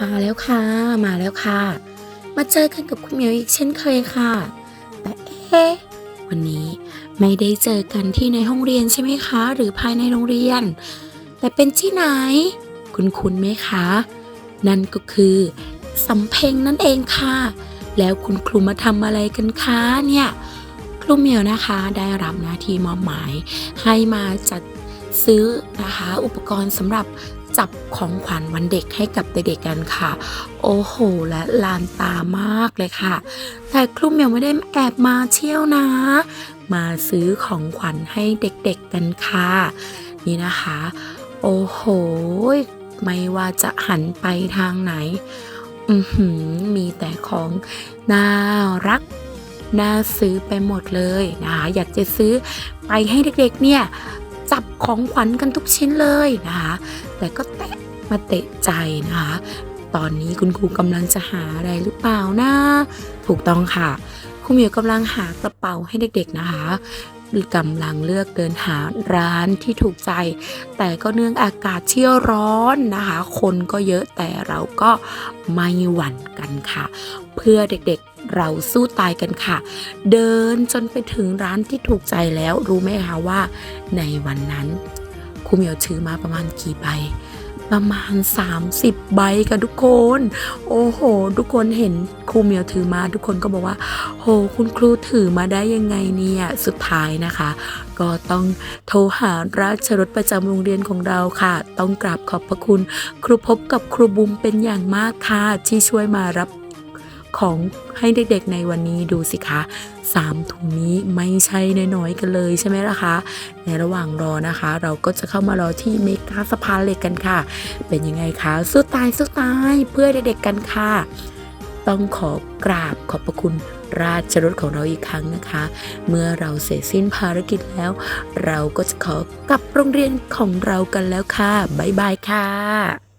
มาแล้วค่ะ มาแล้วค่ะ มาเจอกันกับคุณเหมียวอีกเช่นเคยค่ะ แต่เอ๊ะวันนี้ไม่ได้เจอกันที่ในห้องเรียนใช่ไหมคะ หรือภายในโรงเรียน แต่เป็นที่ไหน คุณคุณไหมคะ นั่นก็คือสำเพ็งนั่นเองค่ะ แล้วคุณครูมาทำอะไรกันคะเนี่ยครูเหมียวนะคะได้รับหน้าที่มอบหมายให้มาจัดซื้อนะคะ อุปกรณ์สำหรับ จับของขวัญวันเด็กให้กับเด็กๆกันค่ะ โอ้โห และลานตามากเลยค่ะ แต่ครูเมียวไม่ได้แอบมาเที่ยวนะ มาซื้อของขวัญให้เด็กๆกันค่ะ นี่นะคะ โอ้โห ไม่ว่าจะหันไปทางไหนมีแต่ของน่ารักน่าซื้อไปหมดเลยนะคะอยากจะซื้อไปให้เด็กๆเนี่ย จับของขวัญกันทุกชิ้นเลยนะคะ แต่ก็แตะมาเตะใจนะคะ ตอนนี้คุณครูกำลังจะหาอะไรหรือเปล่านะ ถูกต้องค่ะครูเหมียวกำลังหากระเป๋าให้เด็กๆนะคะกำลังเลือกเดินหาร้านที่ถูกใจ แต่ก็เนื่องอากาศที่ร้อนนะคะ คนก็เยอะแต่เราก็ไม่หวั่นกันค่ะ เพื่อเด็กๆ เราสู้ตายกันค่ะ เดินจนไปถึงร้านที่ถูกใจแล้วรู้ไหมคะว่า ในวันนั้นครูเหมียวถือมาประมาณกี่ใบประมาณ 30 ใบค่ะทุกคน โอ้โห ทุกคนเห็นครูเหมียวถือมา ทุกคนก็บอกว่า โห คุณครูถือมาได้ยังไงเนี่ย สุดท้ายนะคะ ก็ต้องโทรหาราชรถประจำโรงเรียนของเราค่ะ ต้องกราบขอบพระคุณ ครูพบกับครูบุมเป็นอย่างมากค่ะ ที่ช่วยมารับ ของให้เด็กๆในวันนี้ดูสิคะสามถุงนี้ไม่ใช่น้อยๆกันเลยใช่ไหมล่ะคะ ในระหว่างรอนะคะ เราก็จะเข้ามารอที่เมกาสะพานเหล็กกันค่ะ เป็นยังไงคะสู้ตายสู้ตายเพื่อเด็กๆกันค่ะ ต้องขอกราบขอบพระคุณราชรถของเราอีกครั้งนะคะ เมื่อเราเสร็จสิ้นภารกิจแล้ว เราก็จะขอกลับโรงเรียนของเรากันแล้วค่ะบ๊ายบายค่ะ